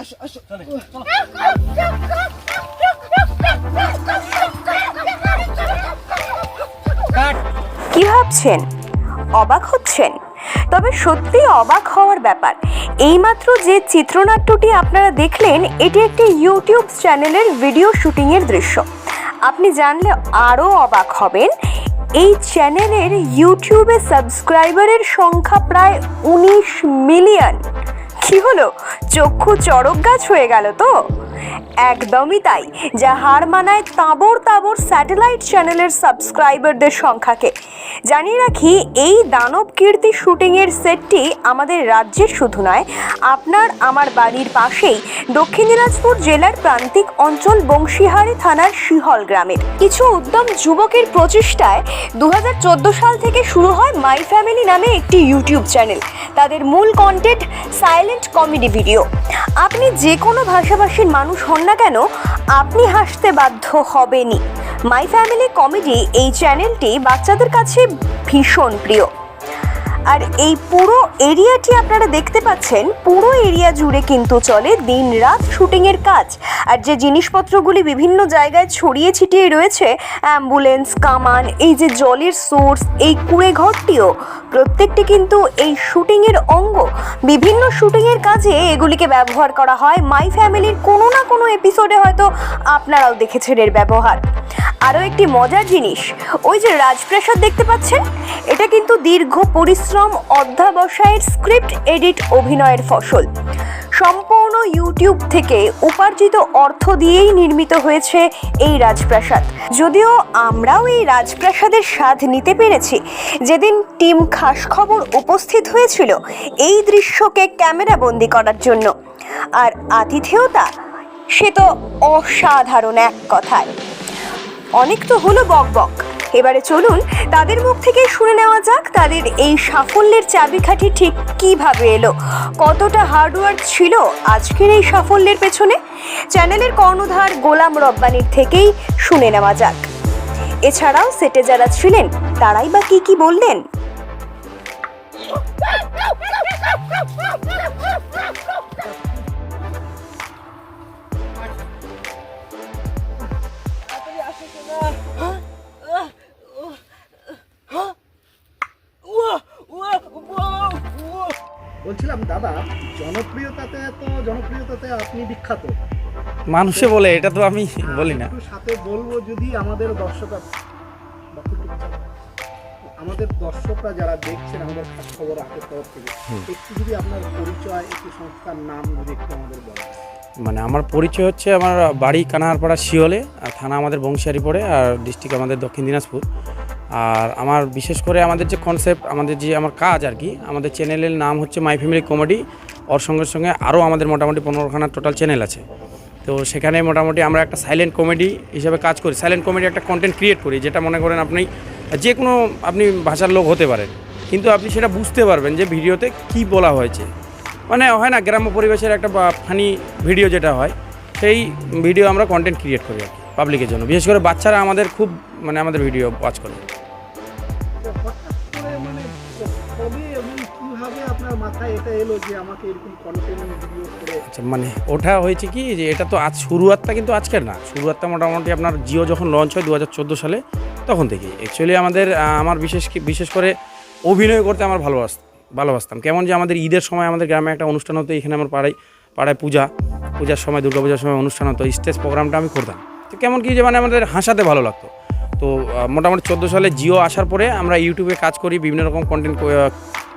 আসো আসো। কি ভাবছেন? অবাক হচ্ছেন? তবে সত্যি অবাক হওয়ার ব্যাপার। এইমাত্র যে চিত্রনাট্যটি আপনারা দেখলেন এটি একটি ইউটিউব চ্যানেলের ভিডিও শুটিংয়ের দৃশ্য। আপনি জানলে আরও অবাক হবেন। এই চ্যানেলের ইউটিউবে সাবস্ক্রাইবারের সংখ্যা প্রায় উনিশ মিলিয়ন। কি হলো? চক্ষু চড়ক গাছ হয়ে গেল তো? একদমই তাই, যা হার মানায় তাবর তাবর স্যাটেলাইট চ্যানেলের সাবস্ক্রাইবারদের সংখ্যাকে। জানিয়ে রাখি, এই দানব কীর্তি শুটিংয়ের সেটটি আমাদের রাজ্যের শুধু নয়, আপনার আমার বাড়ির পাশেই দক্ষিণ দিনাজপুর জেলার প্রান্তিক অঞ্চল বংশীহারি থানার শিহল গ্রামের। কিছু উদ্যম যুবকের প্রচেষ্টায় দু হাজার চোদ্দ সাল থেকে শুরু হয় মাই ফ্যামিলি নামে একটি ইউটিউব চ্যানেল। তাদের মূল কন্টেন্ট সাইলেন্ট কমেডি ভিডিও আপনি যে কোনো ভাষাভাষীর মানুষ হন না কেন, আপনি হাসতে বাধ্য হবেনি মাই ফ্যামিলি কমেডি এই চ্যানেলটি বাচ্চাদের কাছে ভীষণ প্রিয়। আর এই পুরো এরিয়াটি আপনারা দেখতে পাচ্ছেন, পুরো এরিয়া জুড়ে কিন্তু চলে দিন রাত শুটিংয়ের কাজ। আর যে জিনিসপত্রগুলি বিভিন্ন জায়গায় ছড়িয়ে ছিটিয়ে রয়েছে, অ্যাম্বুলেন্স, কামান, এই যে জলের সোর্স, এই কুড়ে ঘরটিও, প্রত্যেকটি কিন্তু এই শুটিংয়ের অঙ্গ। বিভিন্ন শুটিংয়ের কাজে এগুলিকে ব্যবহার করা হয়। মাই ফ্যামিলির কোনো না কোনো এপিসোডে হয়তো আপনারাও দেখেছেন এর ব্যবহার। আরও একটি মজার জিনিস, ওই যে রাজপ্রাসাদ দেখতে পাচ্ছেন? এটা কিন্তু দীর্ঘ পরিশ্রম অধ্যাবসায়ের স্ক্রিপ্ট এডিট অভিনয়ের ফসল। সম্পূর্ণ ইউটিউব থেকে উপার্জিত অর্থ দিয়েই নির্মিত হয়েছে এই রাজপ্রাসাদ। যদিও আমরাও এই রাজপ্রাসাদের স্বাদ নিতে পেরেছি। যেদিন টিম খাস খবর উপস্থিত হয়েছিল, এই দৃশ্যকে ক্যামেরা বন্দি করার জন্য। আর আতিথেয়তা, সে তো অসাধারণ এক কথায়। অনেক তো হলো বক বক। এবারে চলুন তাদের মুখ থেকে শুনে নেওয়া যাক তাদের এই সাফল্যের চাবিকাঠি ঠিক কীভাবে এলো। কতটা হার্ডওয়ার্ক ছিল আজকের এই সাফল্যের পেছনে? চ্যানেলের কর্ণধার গোলাম রব্বানির থেকেই শুনে নেওয়া যাক। এছাড়াও সেটে যারা ছিলেন, তারাই বা কি কি বললেন? বিখ্যাত মানুষে বলে এটা তো আমি বলি না। সাথে বলব যদি আমাদের দর্শকরা আমাদের দর্শকরা যারা দেখছেন আমাদের খাস খবর তরফ থেকে একটু যদি আপনার পরিচয় একটু সংস্থার নাম যদি একটু আমাদের বলেন। মানে আমার পরিচয় হচ্ছে আমার বাড়ি কানাহারপাড়া শিওলে আর থানা আমাদের বংশিয়ারি পড়ে আর ডিস্ট্রিক্ট আমাদের দক্ষিণ দিনাজপুর। আর আমার বিশেষ করে আমাদের যে কনসেপ্ট আমাদের যে আমার কাজ আর কি, আমাদের চ্যানেলের নাম হচ্ছে মাই ফ্যামিলি কমেডি ওর সঙ্গে সঙ্গে আরও আমাদের মোটামুটি পনেরোখানা টোটাল চ্যানেল আছে। তো সেখানে মোটামুটি আমরা একটা সাইলেন্ট কমেডি হিসেবে কাজ করি। সাইলেন্ট কমেডি একটা কন্টেন্ট ক্রিয়েট করি, যেটা মনে করেন আপনি, যে কোনো আপনি ভাষার লোক হতে পারেন। কিন্তু আপনি সেটা বুঝতে পারবেন যে ভিডিওতে কি বলা হয়েছে। মানে হয় না, গ্রাম্য পরিবেশের একটা ফানি ভিডিও যেটা হয়, সেই ভিডিও আমরা কন্টেন্ট ক্রিয়েট করি আর কি পাবলিকের জন্য। বিশেষ করে বাচ্চারা আমাদের খুব মানে আমাদের ভিডিও ওয়াচ করে। আপনার মাথায় এটা এলো যে আমাকে এরকম কন্টেন্ট ভিডিও আচ্ছা মানে ওটা হয়েছে কি যে এটা তো আজ শুরুয়াতটা কিন্তু আজকের না। শুরুয়াতটা মোটামুটি আপনার জিও যখন লঞ্চ হয় দু হাজার চোদ্দ সালে, তখন থেকে অ্যাকচুয়ালি আমাদের আমার বিশেষ বিশেষ করে অভিনয় করতে আমার ভালোবাসতাম ভালোবাসতাম। কেমন যে আমাদের ঈদের সময় আমাদের গ্রামে একটা অনুষ্ঠান হতো, এখানে আমার পাড়ায় পাড়ায় পূজা, পূজার সময়, দুর্গাপূজার সময় অনুষ্ঠান হতো, স্টেজ প্রোগ্রামটা আমি করতাম। তো কেমন কি যে মানে আমাদের হাসাতে ভালো লাগতো। তো মোটামুটি চোদ্দ সালে জিও আসার পরে আমরা ইউটিউবে কাজ করি, বিভিন্ন রকম কন্টেন্ট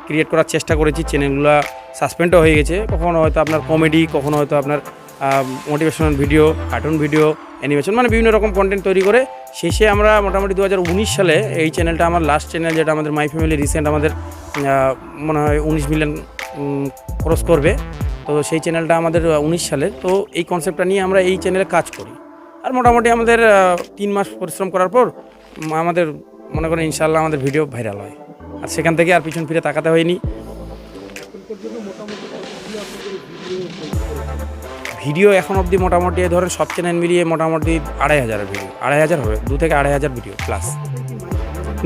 ক্রিয়েট করার চেষ্টা করেছি চ্যানেলগুলো সাসপেন্ডও হয়ে গেছে। কখনো হয়তো আপনার কমেডি কখনো হয়তো আপনার motivational video cartoon video animation মানে বিভিন্ন রকম কন্টেন্ট তৈরি করে শেষে আমরা মোটামুটি দু হাজার উনিশ সালে এই চ্যানেলটা আমার লাস্ট চ্যানেল যেটা আমাদের মাই ফ্যামিলি রিসেন্ট আমাদের মনে হয় উনিশ মিলিয়ন ক্রস করবে। তো সেই চ্যানেলটা আমাদের উনিশ সালে। তো এই কনসেপ্টটা নিয়ে আমরা এই চ্যানেলে কাজ করি। আর মোটামুটি আমাদের তিন মাস পরিশ্রম করার পর আমাদের, মনে করেন ইনশাল্লাহ আমাদের ভিডিও ভাইরাল হয়। আর সেখান থেকে আর পিছন ফিরে তাকাতে হয়নি। ভিডিও এখন অবধি মোটামুটি ধরেন সব চ্যানেল মিলিয়ে মোটামুটি আড়াই হাজারের ভিডিও আড়াই হাজার হবে, দু থেকে আড়াই হাজার ভিডিও প্লাস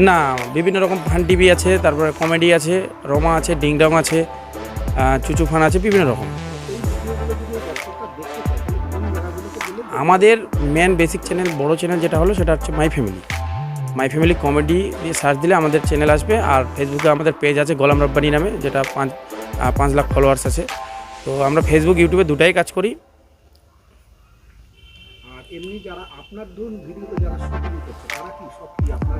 না, বিভিন্ন রকম ফান টিভি আছে, তারপরে কমেডি আছে, রমা আছে, ডিংডং আছে চুচু ফান আছে, বিভিন্ন রকম। আমাদের মেন বেসিক চ্যানেল বড় চ্যানেল যেটা হলো, সেটা হচ্ছে my family my family comedy দিয়ে সার্চ দিলে আমাদের চ্যানেল আসবে। আর ফেসবুকে আমাদের পেজ আছে গোলাম রব্বানি নামে যেটা পাঁচ পাঁচ লাখ ফলোয়ার্স আছে। তো আমরা ফেসবুক ইউটিউবে দুটাই কাজ করি। আর এমনি যারা আপনার ধরুন ভিডিওতে যারা শুটিং করছে তারা কি সব কি আপনার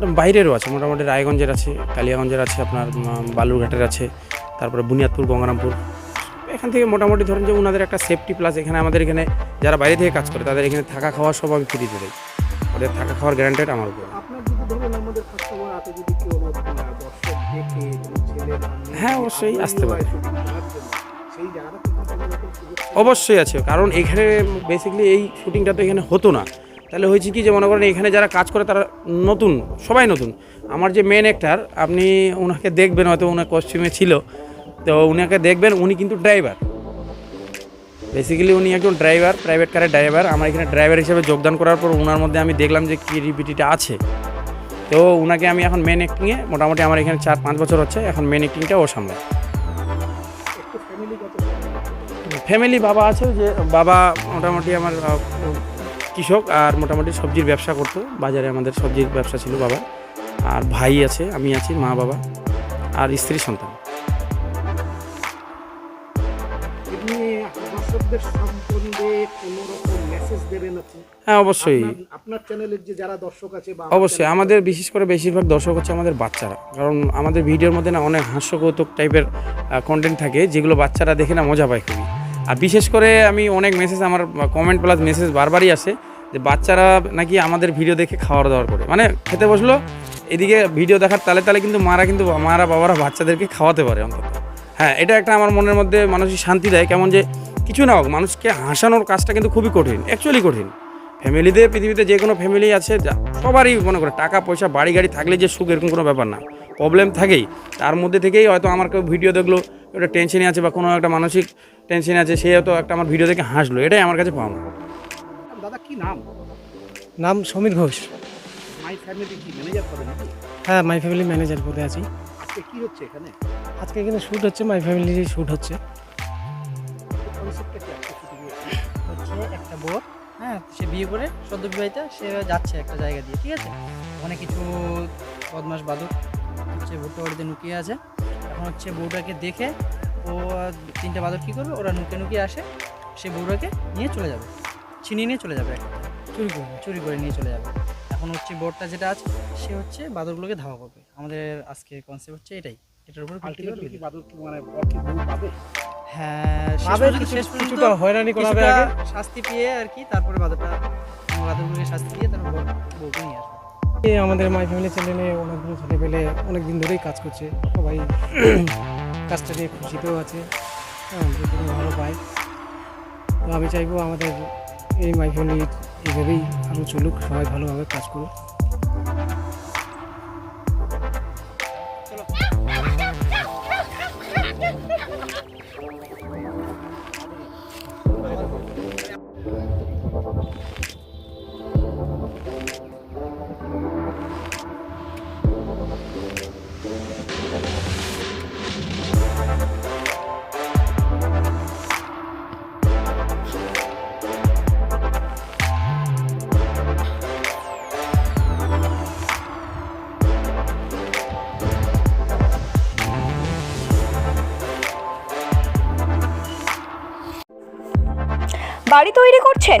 মানে বাইরেরও আছে মোটামুটি রায়গঞ্জের আছে কালিয়াগঞ্জের আছে আপনার বালুরঘাটের আছে তারপরে বুনিয়াদপুর গঙ্গারামপুর। এখান থেকে মোটামুটি ধরেন যে ওনাদের একটা সেফটি প্লাস এখানে আমাদের এখানে যারা বাইরে থেকে কাজ করে তাদের এখানে থাকা খাওয়া সব আমি ফ্রিতে দিই। ওদের থাকা খাওয়ার গ্যারান্টেড আমার উপর। হ্যাঁ, অবশ্যই আসতে পারে। অবশ্যই আছে কারণ এখানে বেসিক্যালি এই শুটিংটা তো এখানে হতো না। তাহলে হয়েছে কি যে মনে করেন এখানে যারা কাজ করে তারা নতুন সবাই নতুন। আমার যে মেন অ্যাক্টার আপনি ওনাকে দেখবেন হয়তো ওনার কস্টিউমে ছিল। তো উনাকে দেখবেন উনি কিন্তু ড্রাইভার বেসিক্যালি উনি একজন ড্রাইভার প্রাইভেট কারের ড্রাইভার আমার এখানে ড্রাইভার হিসেবে যোগদান করার পর ওনার মধ্যে আমি দেখলাম যে ক্রিয়েটিভিটিটা আছে। তো ওনাকে আমি এখন মেন অ্যাক্টিংয়ে মোটামুটি আমার এখানে চার পাঁচ বছর হচ্ছে, এখন মেন অ্যাক্টিংটা ও সামলায় ফ্যামিলি বাবা আছে যে, বাবা মোটামুটি আমার কৃষক আর মোটামুটি সবজির ব্যবসা করতো। বাজারে আমাদের সবজির ব্যবসা ছিল বাবা আর ভাই আছে, আমি আছি, মা, বাবা আর স্ত্রী, সন্তান। দর্শকদের সম্বন্ধে কোনো রকম মেসেজ দেবেন আপনি? হ্যাঁ অবশ্যই। আপনার- চ্যানেলের যে যারা দর্শক আছে বা অবশ্যই। আমাদের বিশেষ করে বেশিরভাগ দর্শক হচ্ছে আমাদের বাচ্চারা। কারণ আমাদের ভিডিওর মধ্যে না অনেক হাস্যকৌতুক টাইপের কন্টেন্ট থাকে যেগুলো বাচ্চারা দেখে না মজা পায় খুবই। আর বিশেষ করে আমি অনেক মেসেজ আমার কমেন্ট প্লাস মেসেজ বারবারই আসে যে বাচ্চারা নাকি আমাদের ভিডিও দেখে খাওয়ার দাওয়ার করে। মানে খেতে বসল এদিকে ভিডিও দেখার তালে তালে কিন্তু মারা কিন্তু মারা বাবারা বাচ্চাদেরকে খাওয়াতে পারে অন্তত। হ্যাঁ এটা একটা আমার মনের মধ্যে মানসিক শান্তি দেয়। কেমন যে কিছু না হোক মানুষকে হাসানোর কাজটা কিন্তু খুবই কঠিন অ্যাকচুয়ালি কঠিন। ফ্যামিলিতে পৃথিবীতে যে কোনো ফ্যামিলি আছে যা- সবারই মনে করে টাকা পয়সা বাড়ি গাড়ি থাকলে যে সুখ এরকম কোনো ব্যাপার না। প্রবলেম থাকেই। তার মধ্যে থেকেই হয়তো আমার কেউ ভিডিও দেখল একটা টেনশনে আছে বা কোনো একটা মানসিক টেনশনে আছে সে হয়তো একটা আমার ভিডিও দেখে হাসলো। এটাই আমার কাছে পাওয়া দাদা কি নাম? নাম সমীর ঘোষ। মাই ফ্যামিলি কি ম্যানেজার হবে হ্যাঁ মাই ফ্যামিলি ম্যানেজার পদে আছি। আজকে কি হচ্ছে এখানে? আজকে এখানে শ্যুট হচ্ছে মাই ফ্যামিলির শ্যুট হচ্ছে। বোর হ্যাঁ সে বিয়ে করে সদ্য বিবাহিতা সে যাচ্ছে একটা জায়গা দিয়ে ঠিক আছে? ওখানে কিছু বদমাস বাদক হচ্ছে ভুট্টো বাড়িতে লুকিয়ে আছে। এখন হচ্ছে বউটাকে দেখে ও তিনটা বাদক কী করবে? ওরা নুকে নুকিয়ে আসে সে বউটাকে নিয়ে চলে যাবে। ছিনিয়ে নিয়ে চলে যাবে একটা। চুরি করে চুরি করে নিয়ে চলে যাবে। এখন হচ্ছে বোর্ডটা যেটা আছে সে হচ্ছে বাদরগুলোকে ধাওয়া করবে। আমাদের আজকে কনসেপ্ট হচ্ছে এটাই। এটার উপর কি মানে হ্যাঁ শেষ পর্যন্ত- হয়রানি করাবে কিছুটা আগে। শাস্তি পেয়ে আর কি তারপরে বাদরটা বাদরগুলোকে শাস্তি দিয়ে তারপর বউ- বউকে নিয়ে আসবে। আমাদের মাই ফ্যামিলি চ্যানেলে অনেকগুলো ছেলে পেলে অনেক দিন ধরেই কাজ করছে। সবাই কাজটা নিয়ে খুশিতেও আছে। হ্যাঁ ভালো পায় তো আমি চাইব আমাদের এই মাই ফ্যামিলি এইভাবেই আরও চলুক সবাই ভালোভাবে কাজ করুক। বাড়ি তৈরি করছেন?